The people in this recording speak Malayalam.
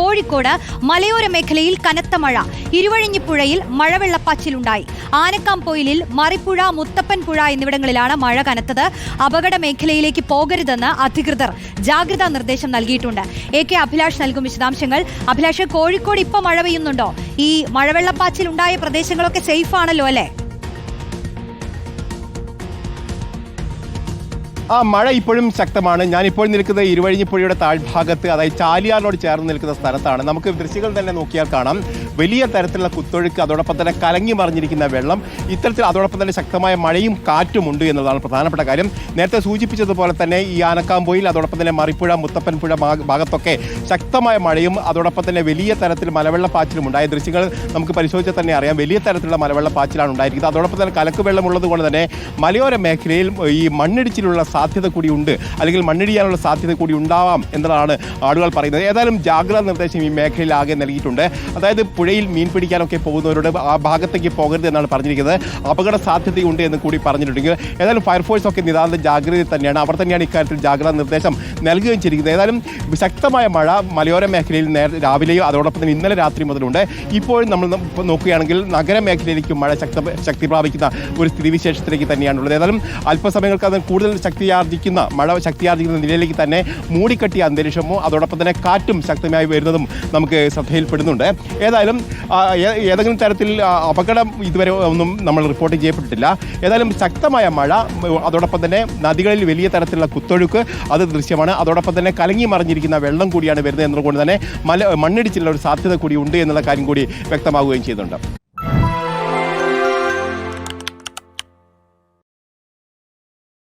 കോഴിക്കോട് മലയോര മേഖലയിൽ കനത്ത മഴ. ഇരുവഴിഞ്ഞിപ്പുഴയിൽ മഴവെള്ളപ്പാച്ചിലുണ്ടായി. ആനക്കാംപൊയിലിൽ മറിപ്പുഴ മുത്തപ്പൻ പുഴ എന്നിവിടങ്ങളിലാണ് മഴ കനത്തത്. അപകട മേഖലയിലേക്ക് പോകരുതെന്ന് അധികൃതർ ജാഗ്രതാ നിർദ്ദേശം നൽകിയിട്ടുണ്ട്. എ കെ അഭിലാഷ് നൽകും വിശദാംശങ്ങൾ. അഭിലാഷ് കോഴിക്കോട് ഇപ്പോൾ മഴ പെയ്യുന്നുണ്ടോ? ഈ മഴവെള്ളപ്പാച്ചിൽ ഉണ്ടായ പ്രദേശങ്ങളൊക്കെ സേഫ് ആണല്ലോ അല്ലേ? ആ മഴ ഇപ്പോഴും ശക്തമാണ്. ഞാനിപ്പോൾ നിൽക്കുന്നത് ഇരുവഴിഞ്ഞിപ്പുഴയുടെ താഴ്ഭാഗത്ത് അതായത് ചാലിയാറിനോട് ചേർന്ന് നിൽക്കുന്ന സ്ഥലത്താണ്. നമുക്ക് ദൃശ്യങ്ങൾ തന്നെ നോക്കിയാൽ കാണാം. വലിയ തരത്തിലുള്ള കുത്തൊഴുക്ക് അതോടൊപ്പം തന്നെ കലങ്ങി മറിഞ്ഞിരിക്കുന്ന വെള്ളം ഇത്തരത്തിൽ അതോടൊപ്പം തന്നെ ശക്തമായ മഴയും കാറ്റും ഉണ്ട് എന്നതാണ് പ്രധാനപ്പെട്ട കാര്യം. നേരത്തെ സൂചിപ്പിച്ചതുപോലെ തന്നെ ഈ ആനക്കാമ്പൊയിൽ അതോടൊപ്പം തന്നെ മറിപ്പുഴ മുത്തപ്പൻപുഴ ഭാഗത്തൊക്കെ ശക്തമായ മഴയും അതോടൊപ്പം തന്നെ വലിയ തരത്തിൽ മലവെള്ളപ്പാച്ചിലും ഉണ്ടായ ദൃശ്യങ്ങൾ നമുക്ക് പരിശോധിച്ചാൽ തന്നെ അറിയാം. വലിയ തരത്തിലുള്ള മലവെള്ളപ്പാച്ചിലാണ് ഉണ്ടായിരിക്കുന്നത്. അതോടൊപ്പം തന്നെ കലക്ക് വെള്ളം ഉള്ളത് കൊണ്ട് തന്നെ മലയോര മേഖലയിൽ ഈ മണ്ണിടിച്ചിലുള്ള സാധ്യത കൂടിയുണ്ട്. അല്ലെങ്കിൽ മണ്ണിടിയാനുള്ള സാധ്യത കൂടി ഉണ്ടാവാം എന്നതാണ് ആളുകൾ പറയുന്നത്. ഏതായാലും ജാഗ്രതാ നിർദ്ദേശം ഈ മേഖലയിൽ ആകെ നൽകിയിട്ടുണ്ട്. അതായത് പുഴയിൽ മീൻ പിടിക്കാനൊക്കെ പോകുന്നവരോട് ആ ഭാഗത്തേക്ക് പോകരുത് എന്നാണ് പറഞ്ഞിരിക്കുന്നത്. അപകട സാധ്യതയുണ്ട് എന്ന് കൂടി പറഞ്ഞിട്ടുണ്ടെങ്കിൽ ഏതായാലും ഫയർഫോഴ്സ് ഒക്കെ നിതാന്ത ജാഗ്രത തന്നെയാണ്. അവർ തന്നെയാണ് ഇക്കാര്യത്തിൽ ജാഗ്രതാ നിർദ്ദേശം നൽകുകയും ചെയ്തിരിക്കുന്നത് ഏതായാലും ശക്തമായ മഴ മലയോര മേഖലയിൽ രാവിലെയോ അതോടൊപ്പം തന്നെ ഇന്നലെ രാത്രി മുതലുണ്ട്. ഇപ്പോഴും നമ്മൾ നോക്കുകയാണെങ്കിൽ നഗര നോക്കുകയാണെങ്കിൽ നഗരമേഖലയിലേക്ക് മഴ ശക്ത ശക്തി പ്രാപിക്കുന്ന ഒരു സ്ഥിതിവിശേഷത്തിലേക്ക് തന്നെയാണുള്ളത്. ഏതായാലും അല്പസമയങ്ങൾക്ക് അത് കൂടുതൽ ശക്തിയാർജിക്കുന്ന മഴ ശക്തിയാർജിക്കുന്ന നിലയിലേക്ക് തന്നെ മൂടിക്കെട്ടിയ അന്തരീക്ഷമോ അതോടൊപ്പം തന്നെ കാറ്റും ശക്തമായി വരുന്നതും നമുക്ക് ശ്രദ്ധയിൽപ്പെടുന്നുണ്ട്. ഏതായാലും ഏതെങ്കിലും തരത്തിൽ അപകടം ഇതുവരെ ഒന്നും നമ്മൾ റിപ്പോർട്ട് ചെയ്യപ്പെട്ടിട്ടില്ല. ഏതായാലും ശക്തമായ മഴ അതോടൊപ്പം തന്നെ നദികളിൽ വലിയ തരത്തിലുള്ള കുത്തൊഴുക്ക് അത് ദൃശ്യമാണ്. അതോടൊപ്പം തന്നെ കലങ്ങി മറിഞ്ഞിരിക്കുന്ന വെള്ളം കൂടിയാണ് വരുന്നത് എന്നതുകൊണ്ട് തന്നെ മല മണ്ണിടിച്ചിലുള്ള ഒരു സാധ്യത കൂടി ഉണ്ട് എന്നുള്ള കാര്യം കൂടി വ്യക്തമാവുകയും ചെയ്യുന്നുണ്ട്